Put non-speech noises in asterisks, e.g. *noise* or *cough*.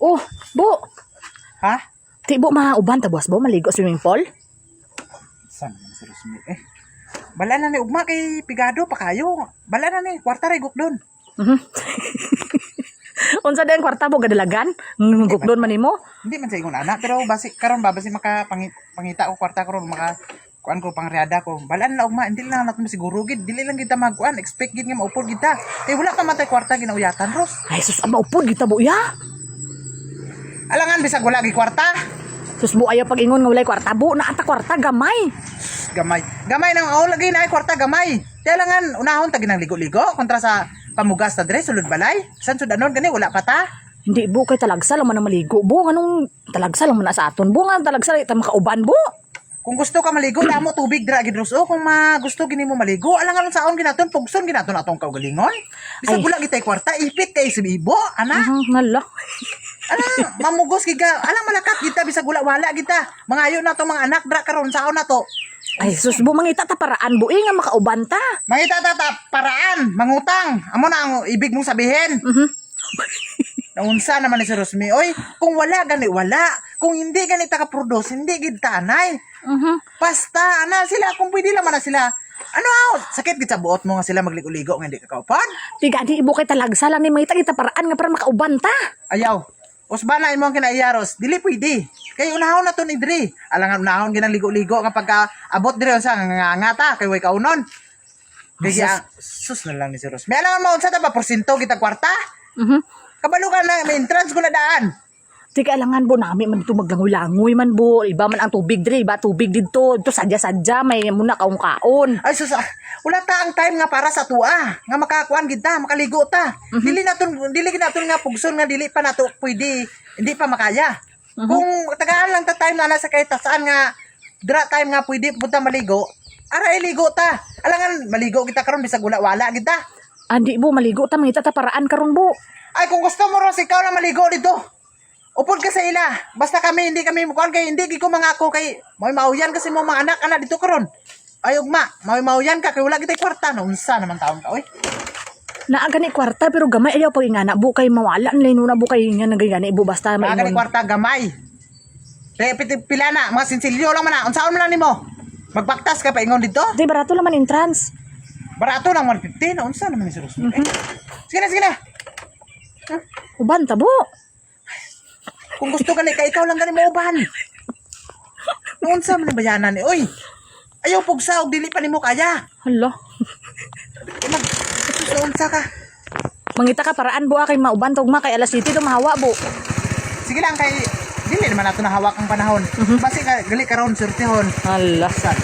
Oh, bu. Ha? Ti bu mauban ta boss bo maligo swimming pool? Saan naman si Rosmi? Eh, bala na ni ugma kay pigado pa kayo. Bala na ni, kwarta ray gukdon. Mhm. *laughs* Unsa din kwarta bo gadalagan? Ngugukdon man nimo? Hindi man sa ingon anak, pero basi karon ba basi maka pangi, pangita ko kwarta karon maka kuan ko pangriada ko. Bala na ugma, hindi lang natin siguro gid, dili lang kita magkuan, expect gid nga maupod kita. Kay wala pa matay kwarta ginauyatan, Ros. Ay sus ama upod kita bo ya. Alangan bisag wala gi kwarta. Sus bu ayaw pag ingon nga walay kwarta bu na ata kwarta gamay. Gamay. Gamay nang oh lagi na ay kwarta gamay. Kaya langan unahon ta ginang ligo-ligo kontra sa pamugas ta dire sulod balay. San sud anon gani wala pa ta. Hindi bu kay talagsa lang man na maligo bu nganong talagsa lang man na sa aton bu nga talagsa ita makauban bu. Kung gusto ka maligo, damo tubig dira gid Ros. O kung ma gusto gini mo maligo, alangan sa aon ginaton pugson ginaton atong kaugalingon. Bisag wala gitay kwarta, ipit kay sibibo, ana. Mhm, ngala. Alang mamugos giga, alang malakat kita bisag wala wala kita. Mangayo na to mga anak dra karon saon na to. Ay sus bu mangita ta paraan bu eh, nga makauban ta. Mangita tata paraan, mangutang. Amo na ang ibig mong sabihin. Mhm. Naunsa naman ni si Rosmi. Oy, kung wala gani wala. Kung hindi gani ta ka-produce, hindi gid tanay. Mhm. Basta ana sila kung pwede naman na sila. Ano out? Sakit gid sa buot mo nga sila magligo-ligo nga hindi ka kaupan. Tiga di ibu kay talagsa lang ni mangita kita paraan nga para makauban ta. Ayaw. Usbana imo ang kinaiyaros, dili pwede. Kay unahon na to ni Dre. Alangan unahon ginang ligo-ligo nga pagka abot dire sa nga ngata kay way kaunon. Kaya sus na lang ni si Rosmi. Alangan mo unsa ta ba porsyento kita kwarta? Mhm. Kabalo ka na, may entrance ko na daan. Di kailangan bo nami man ito maglangoy-langoy man bo. Iba man ang tubig dre, iba tubig dito. Ito sadya-sadya, may muna kaong kaon. Ay sus, ah, wala ta ang time nga para sa tua. Nga makakuan gid ta, makaligo ta. Dili naton dili naton nga pugson nga dili pa nato pwede, hindi pa makaya. Kung tagaan lang ta time na nasa kahit saan nga dra time nga pwede punta maligo, ara iligo ta. Alangan maligo kita karon bisag wala wala gid ta. Andi bo, maligo ta, mangita ta paraan karon bo. Ay kung gusto mo ros ikaw na maligo dito. Upod ka sa ila. Basta kami hindi kami mukuan kay hindi gid ko mangako kay may mauyan kasi mo mga anak ana dito karon. Ay ugma, may mauyan ka kay wala kitay kwarta no unsa naman taon ka oy. Naaga ni kwarta, pero gamay ayaw pag ingana. Bu kay mawala, nilay nuna bu kay nga nagagani. Bu basta Mga maingon. ni kwarta gamay. Pe piti pila na mga sinsilyo lang man na. Unsaon man lang nimo? Magbaktas ka pa ingon dito? Di, barato laman entrance. Barato lang 150 na unsa naman ni. Eh, sige na sige na. Uban ta bo. Kung gusto ka ni kay ikaw lang gani mo uban. No, unsa man ni bayanan ni oy. Ayaw pugsa og dili pa nimo kaya. Hala. Mag Sus, unsa ka? Mangita ka paraan bo, ah, kay mauban tog ma, kay alas city to mahawa bo. Sige lang kay dili naman nato nahawak ang panahon. Basi ka gali karon surtihon. Hala. Sa